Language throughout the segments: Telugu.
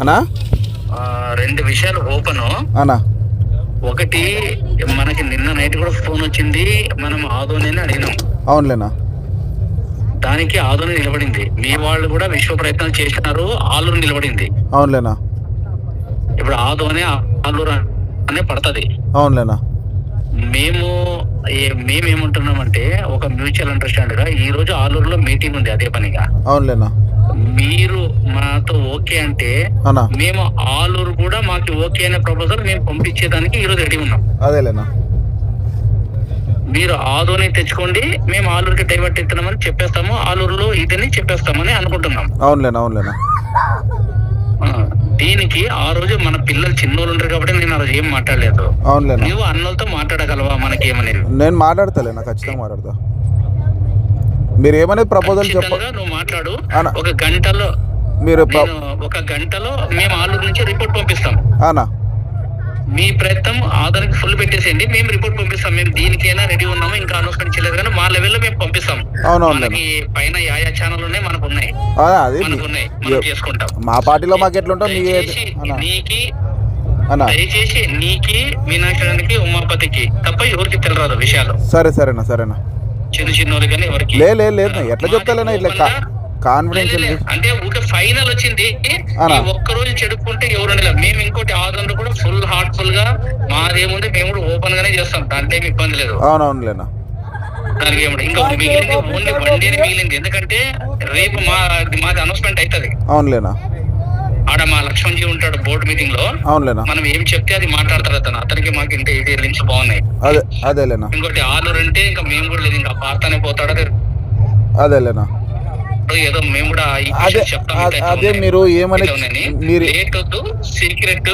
అనా రెండు విషయాలు ఓపెన్. అనా ఒకటి మనకి నిన్న నైట్ కూడా ఫోన్ వచ్చింది మనం ఆదోని అడిగినాం. అవునులేనా? దానికి ఆదోని నిలబడింది. మీ వాళ్ళు కూడా విశ్వ ప్రయత్నాలు చేసినారు ఆలూరు నిలబడింది. అవునులేనా? ఇప్పుడు ఆదోని ఆలూరు అనే పడుతుంది. అవునులేనా? మేము ఏ- మేము ఏమంటున్నామంటే ఒక మ్యూచువల్ అండర్స్టాండ్గా ఈ రోజు ఆలూరులో మీటింగ్ ఉంది అదే పనిగా. అవునులేనా? మీరు మాతో ఓకే అంటే మేము ఆలూరు కూడా మాకు ఓకే అనే ప్రపోజల్ మేము పంపించేదానికి ఈ రోజు రెడీ ఉన్నాం. అదేలేనా మీరు ఆదోని తెచ్చుకోండి మేము ఆలూరుకి డైవర్ట్ ఇస్తున్నామని చెప్పేస్తాము ఆలూరులో ఇదని చెప్పేస్తామని అనుకుంటున్నాం. అవునులేనా అవునులేనా దీనికి ఆ రోజు మన పిల్లలు చిన్నోళ్ళు ఉంటారు కాబట్టి నేను ఆ రోజు ఏం మాట్లాడలేదు. అవునులేనా నువ్వు అన్నలతో మాట్లాడగలవా మనకేమనేది? నేను మాట్లాడతాలేనా? ఖచ్చితంగా మాట్లాడతా. మీరు ఏమనేది ప్రపోజల్ చెప్ప నువ్వు మాట్లాడు అన్న. ఒక గంటలో మీరు ఒక గంటలో మేము ఆలూరు నుంచి రిపోర్ట్ పంపిస్తాం. అనా? మీ ప్రయత్నం ఆధార్కి ఫుల్ పెట్టేసేయండి. మేము రిపోర్ట్ పంపిస్తాం. మేము దీనికైనా రెడీ ఉన్నాము? ఇంకా అనౌన్స్మెంట్ చేయలేదు కానీ మా లెవెల్లో మేము పంపిస్తాం. మనకి పైన యాయా ఛానల్ ఉన్నాయి మనకు ఉన్నాయి. మనకు ఉన్నాయి. మనం చేసుకుంటాం మా పార్టీలో మాకు ఎట్లుంటాం? నీకి దయచేసి నీకి మీనాక్షరానికి ఉమాపతికి తప్ప ఎవరికి తెలియదు విషయాలు. సరే సరేనా సరేనా. చిన్న చిన్న వాళ్ళు కానీ ఎవరికి. లేదు ఎట్లా చెప్తాలేనా ఇట్లా కాన్ఫిడెన్షియల్ అంటే ఊకే ఫైనల్ వచ్చింది. ఒక్క రోజు చెడుకుంటే ఎవరు. మేము ఇంకోటి ఆదంలో కూడా ఫుల్ హార్ట్ఫుల్గా మాదేముంది మేము కూడా ఓపెన్ గానే చేస్తాం. దాంట్లో ఏమి ఇబ్బంది లేదు. అవునవునులేనా? దానికి ఏమి ఇంకా మిగిలింది ఓన్లీ వన్ డే మిగిలింది. ఎందుకంటే రేపు మా మాది అనౌన్స్మెంట్ అవుతుంది అవునులేనా? ఆడ మా లక్ష్మణ్ జీ ఉంటాడు బోర్డు మీటింగ్లో. అవునులేనా? మనం ఏం చెప్తే అది మాట్లాడతారు అతను. అతనికి మాకు ఇంత ఇది లింక్స్ బాగున్నాయి. అదే అదేలేనా? ఇంకోటి ఆలూరు అంటే ఇంకా మేము కూడా లేదు. ఇంకా పార్తానే పోతాడు అదే. అదేలేనా? ఏదో మేము కూడా అదే అదే-. మీరు ఏమని. మీరు లేట్ వద్దు సీక్రెట్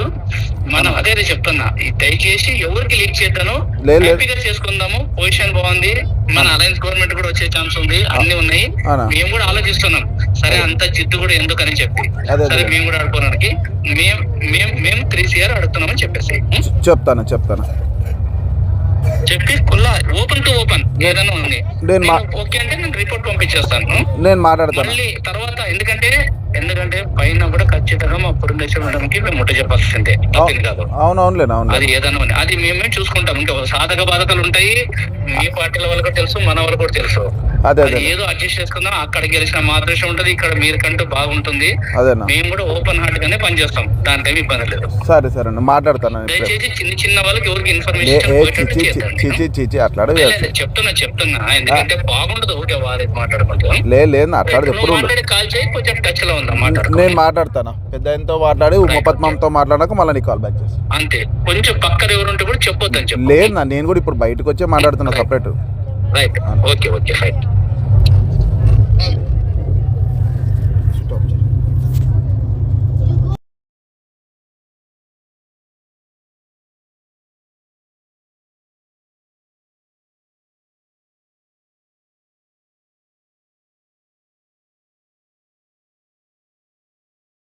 మనం అదే చెప్తున్నా. దయచేసి ఎవరికి లీక్ చేద్దాను. హ్యాపీగా చేసుకుందాము. పొజిషన్ బాగుంది. మన అలయన్స్ గవర్నమెంట్ కూడా వచ్చే ఛాన్స్ ఉంది. అన్ని. ఉన్నాయి. మేము కూడా ఆలోచిస్తున్నాం. సరే అంత జిద్దు కూడా ఎందుకని చెప్పి. సరే. మేము కూడా ఆడుకోవడానికి. మేము మేము మేము త్రీ సిఆర్ అడుగుతున్నామని చెప్పేసి? చెప్తాను చెప్తాను. చెప్పి కుల్లా ఓపెన్ టు ఓపెన్ ఏదైనా ఉంది. ఓకే అంటే నేను రిపోర్ట్ పంపించేస్తాను. నేను మాట్లాడతాను. మళ్ళీ తర్వాత ఎందుకంటే ఎందుకంటే పైన కూడా ఖచ్చితంగా మా పురంధేశ్వర మేడంకి మేము ముట్ట చెప్పాల్సిందే. కాదు. అవునవునులేనా అవును అది ఏదైనా ఉంది. అది మేమే చూసుకుంటాం. ఇంకా సాధక బాధకాలు ఉంటాయి. మీ పార్టీల వాళ్ళకి కూడా తెలుసు మన వాళ్ళకి కూడా తెలుసు. అదే ఏదో అడ్జస్ట్ చేసుకుందాం అక్కడ గెలిచిన మా అదృష్టం ఉంటది ఇక్కడ మీరుకంటూ బాగుంటుంది. అదేనా? మేము కూడా ఓపెన్ హార్ట్ గానే పనిచేస్తాం ఏమి ఇబ్బంది లేదు. సరే సరే మాట్లాడతాను నేను ఇప్పుడే. దయచేసి చిన్న చిన్న వాళ్ళకి ఎవరికి ఇన్ఫర్మేషన్ ఏ పోయేటట్టు చిచి చేద్దండి. చిచి చిచి అట్లాడే లే, చేస్తా లే, చెప్తున్నా చెప్తున్నా. ఎందుకంటే బాగుండదు ఊరికే వారి మాట్లాడుకుంటాం లేదు అట్లాడే ఎప్పుడు కాల్ చేయి కొంచెం టచ్లో ఉందా మాట్లాడుకో నేను మాట్లాడతాను? పెద్ద ఆయనతో మాట్లాడి ఉమాపద్మంతో మాట్లాడాక మళ్ళీ కాల్ బ్యాక్ చేస్తాను అంతే. కొంచెం పక్కన ఎవరుంటే కూడా చెప్పొద్దని చెప్పు లేదు నేను కూడా ఇప్పుడు బయటకు వచ్చే మాట్లాడుతున్నా separate right okay okay fine